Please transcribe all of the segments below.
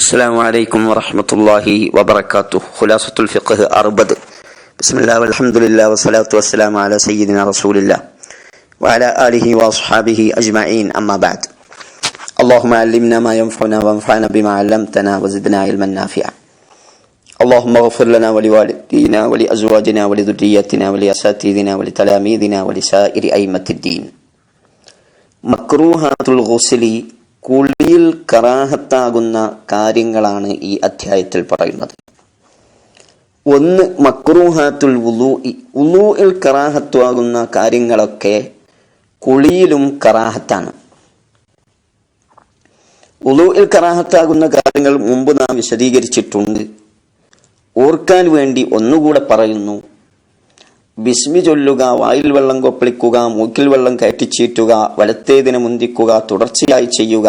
السلام عليكم ورحمة الله وبركاته. خلاصة الفقه أربد. بسم الله والحمد لله والصلاة والسلام على سيدنا رسول الله وعلى آله وأصحابه أجمعين. أما بعد اللهم علمنا ما ينفعنا وانفعنا بما علمتنا وزدنا علما نافعا. اللهم اغفر لنا ولوالدينا ولأزواجنا ولذريتنا ولأساتذنا ولتلاميذنا ولسائر أئمة الدين. مكروهات الغسل കുളിയിൽ കറാഹത്താകുന്ന കാര്യങ്ങളാണ് ഈ അധ്യായത്തിൽ പറയുന്നത്. ഒന്ന് മക്രൂഹാത്തുൽ ഉലു ഉലൂയിൽ കറാഹത്വാകുന്ന കാര്യങ്ങളൊക്കെ കുളിയിലും കറാഹത്താണ്. ഉലൂയിൽ കറാഹത്താകുന്ന കാര്യങ്ങൾ മുമ്പ് നാം വിശദീകരിച്ചിട്ടുണ്ട്. ഓർക്കാൻ വേണ്ടി ഒന്നുകൂടെ പറയുന്നു. ബിസ്മി ചൊല്ലുക വായിൽ വെള്ളം കൊപ്പളിക്കുക മൂക്കിൽ വെള്ളം കയറ്റിച്ചീറ്റുക വലത്തേതിന് മുന്തിക്കുക തുടർച്ചയായി ചെയ്യുക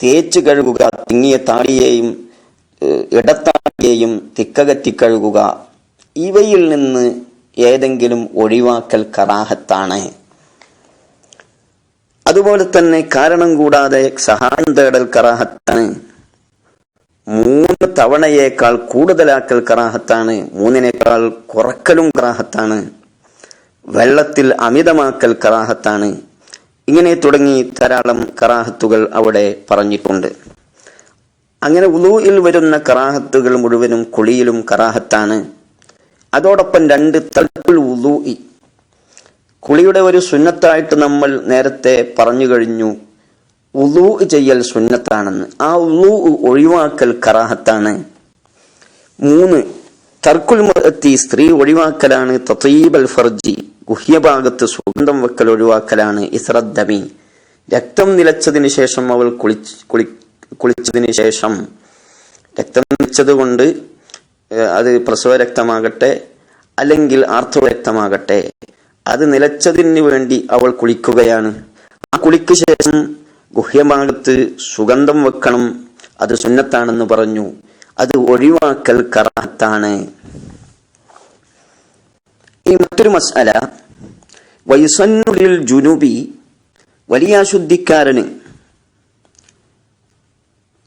തേച്ച് കഴുകുക തിങ്ങിയ താടിയെയും ഇടത്താടിയെയും തിക്കകറ്റി കഴുകുക. ഇവയിൽ നിന്ന് ഏതെങ്കിലും ഒഴിവാക്കൽ കറാഹത്താണ്. അതുപോലെ തന്നെ കാരണം കൂടാതെ സഹായം തേടൽ കറാഹത്താണ്. മൂന്ന് തവണയേക്കാൾ കൂടുതലാക്കൽ കറാഹത്താണ് മൂന്നിനേക്കാൾ കുറക്കലും കറാഹത്താണ് വെള്ളത്തിൽ അമിതമാക്കൽ കറാഹത്താണ്. ഇങ്ങനെ തുടങ്ങി ധാരാളം കറാഹത്തുകൾ അവിടെ പറഞ്ഞിട്ടുണ്ട്. അങ്ങനെ ഉലൂയിൽ വരുന്ന കറാഹത്തുകൾ മുഴുവനും കുളിയിലും കറാഹത്താണ്. അതോടൊപ്പം രണ്ട് തൽക്കുൽ ഉലൂ കുളിയുടെ ഒരു സുന്നത്തായിട്ട് നമ്മൾ നേരത്തെ പറഞ്ഞു കഴിഞ്ഞു. ഉലൂ ചെയ്യൽ സുന്നത്താണെന്ന്. ആ ഉളു ഒഴിവാക്കൽ കറാഹത്താണ്. മൂന്ന് തർക്കുൽ മുറത്തി സ്ത്രീ ഒഴിവാക്കലാണ് തത്തീബൽ ഫർജി. ഗുഹ്യഭാഗത്ത് സുഗന്ധം വെക്കൽ ഒഴിവാക്കലാണ് ഇസ്രദ്ദമി. രക്തം നിലച്ചതിന് ശേഷം അവൾ കുളിച്ച് കുളി കുളിച്ചതിന് ശേഷം രക്തം നിലച്ചത് കൊണ്ട് അത് പ്രസവ രക്തമാകട്ടെ അല്ലെങ്കിൽ ആർത്തവ രക്തമാകട്ടെ അത് നിലച്ചതിന് വേണ്ടി അവൾ കുളിക്കുകയാണ്. ആ കുളിക്ക് ശേഷം ഗുഹ്യഭാഗത്ത് സുഗന്ധം വെക്കണം. അത് സുന്നത്താണെന്ന് പറഞ്ഞു. അത് ഒഴിവാക്കൽ കറാത്താണ്. ഈ മറ്റൊരു മസാല. വൈസന്നുലിൽ ജുനുബി വലിയ അശുദ്ധിക്കാരന്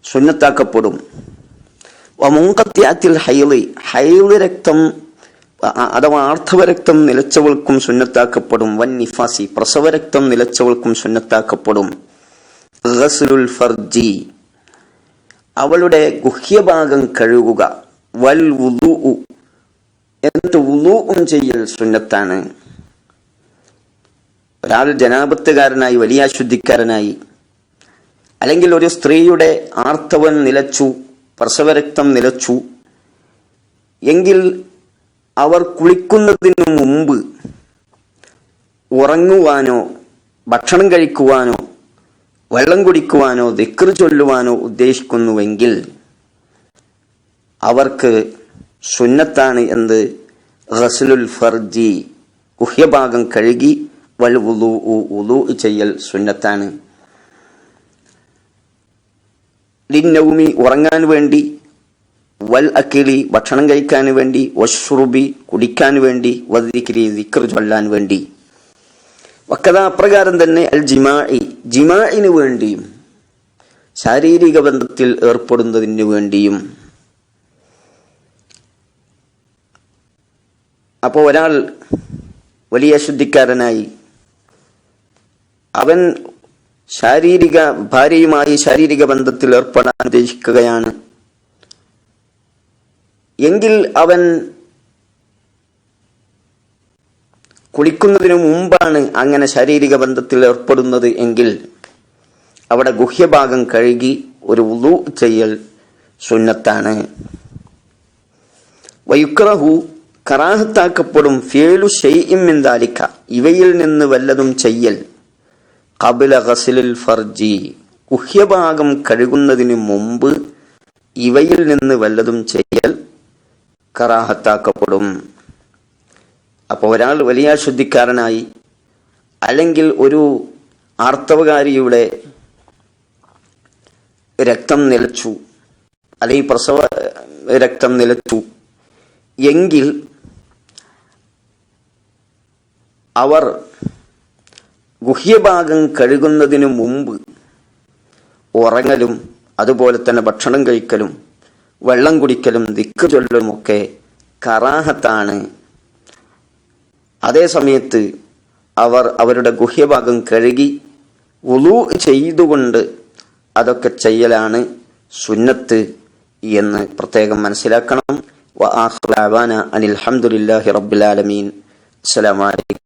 സുന്നത്താക്കപ്പെടും. വമുങ്കത്യാത്തിൽ ഹൈൽ ഹൈൽ രക്തം അഥവാ ആർത്തവരക്തം നിലച്ചവൾക്കും സുന്നത്താക്കപ്പെടും. വൻ നിഫാസി പ്രസവരക്തം നിലച്ചവൾക്കും സുന്നത്താക്കപ്പെടും. ഗസ്ലുൽ ഫർജി അവളുടെ ഗുഹ്യഭാഗം കഴുകുക. വൽ വുളു എന്നിട്ട് വുളുഉം ചെയ്യൽ സുന്നത്താണ്. ഒരാൾ ജനാപത്തുകാരനായി വലിയ അശുദ്ധിക്കാരനായി അല്ലെങ്കിൽ ഒരു സ്ത്രീയുടെ ആർത്തവൻ നിലച്ചു പ്രസവരക്തം നിലച്ചു എങ്കിൽ അവർ കുളിക്കുന്നതിന് മുമ്പ് ഉറങ്ങുവാനോ ഭക്ഷണം കഴിക്കുവാനോ വെള്ളം കുടിക്കുവാനോ ദിക്ർ ചൊല്ലുവാനോ ഉദ്ദേശിക്കുന്നുവെങ്കിൽ അവർക്ക് സുന്നത്താണ് എന്ത്? റസലുൽ ഫർജി. ഗുഹ്യഭാഗം കഴുകി വൽ ഉലു ഉലു ചെയ്യൽ സുന്നത്താണ്. ലിന്നൗമി ഉറങ്ങാൻ വേണ്ടി വൽ അക്കിളി ഭക്ഷണം കഴിക്കാൻ വേണ്ടി വഷ്റുബി കുടിക്കാൻ വേണ്ടി വദിക്രി ദിക്ർ ചൊല്ലാൻ വേണ്ടി. വക്കത അപ്രകാരം തന്നെ അൽ ജിമായി ജിമാഇന് വേണ്ടിയും ശാരീരിക ബന്ധത്തിൽ ഏർപ്പെടുന്നതിന് വേണ്ടിയും അപ്പോൾ ഒരാൾ വലിയ ശുദ്ധിക്കാരനായി അവൻ ശാരീരിക ഭാര്യയുമായി ശാരീരിക ബന്ധത്തിൽ ഏർപ്പെടാൻ ഉദ്ദേശിക്കുകയാണ്. എങ്കിൽ അവൻ കുളിക്കുന്നതിന് മുമ്പാണ് അങ്ങനെ ശാരീരിക ബന്ധത്തിൽ ഏർപ്പെടുന്നത് എങ്കിൽ അവിടെ ഗുഹ്യഭാഗം കഴുകി ഒരു ഉളു ചെയ്യൽ സുന്നത്താണ്. വയുക്രഹു കറാഹത്താക്കപ്പെടും ഫേലു ഷെയ്ഇമിന്താലിക്ക ഇവയിൽ നിന്ന് വല്ലതും ചെയ്യൽ. കപില ഹസിലിൽ ഫർജി. ഗുഹ്യഭാഗം കഴുകുന്നതിന് മുമ്പ് ഇവയിൽ നിന്ന് വല്ലതും ചെയ്യൽ കറാഹത്താക്കപ്പെടും. അപ്പോൾ ഒരാൾ വലിയ ശുദ്ധിക്കാരനായി അല്ലെങ്കിൽ ഒരു ആർത്തവകാരിയുടെ രക്തം നിലച്ചു അല്ലെങ്കിൽ പ്രസവ രക്തം നിലച്ചു എങ്കിൽ അവർ ഗുഹ്യഭാഗം കഴുകുന്നതിന് മുമ്പ് ഉറങ്ങലും അതുപോലെ തന്നെ ഭക്ഷണം കഴിക്കലും വെള്ളം കുടിക്കലും ദിക്ക് ചൊല്ലലുമൊക്കെ കറാഹത്താണ് അതേ സമയത്ത് അവർ അവരുടെ ഗുഹ്യഭാഗം കഴുകി ഉളു ചെയ്തുകൊണ്ട് അതൊക്കെ ചെയ്യലാണ് സുന്നത്ത് എന്ന് പ്രത്യേകം മനസ്സിലാക്കണം. വ ഹംദുലില്ലാഹി റബ്ബുലാലമീൻ അനിൽ